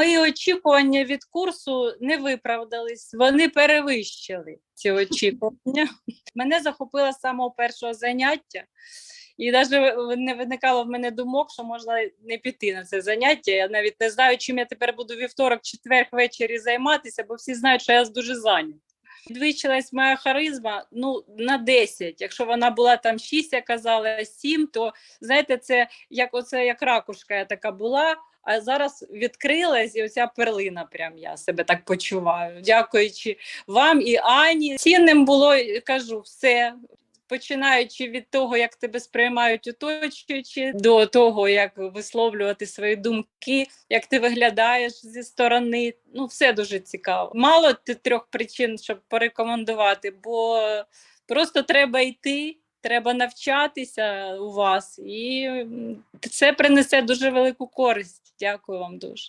Мої очікування від курсу не виправдались, вони перевищили ці очікування. Мене захопило з самого першого заняття, і навіть не виникало в мене думок, що можна не піти на це заняття. Я навіть не знаю, чим я тепер буду вівторок, четвер ввечері займатися, бо всі знають, що я дуже зайнята. Підвищилась моя харизма ну, на 10. Якщо вона була там 6, я казала 7, то знаєте, це як оце як ракушка я така була, а зараз відкрилась і оця перлина. Прям я себе так почуваю. Дякуючи вам і Ані. Цінним було, кажу, все. Починаючи від того, як тебе сприймають оточуючі, до того, як висловлювати свої думки, як ти виглядаєш зі сторони. Ну, все дуже цікаво. Мало трьох причин, щоб порекомендувати, бо просто треба йти, треба навчатися у вас, і це принесе дуже велику користь. Дякую вам дуже.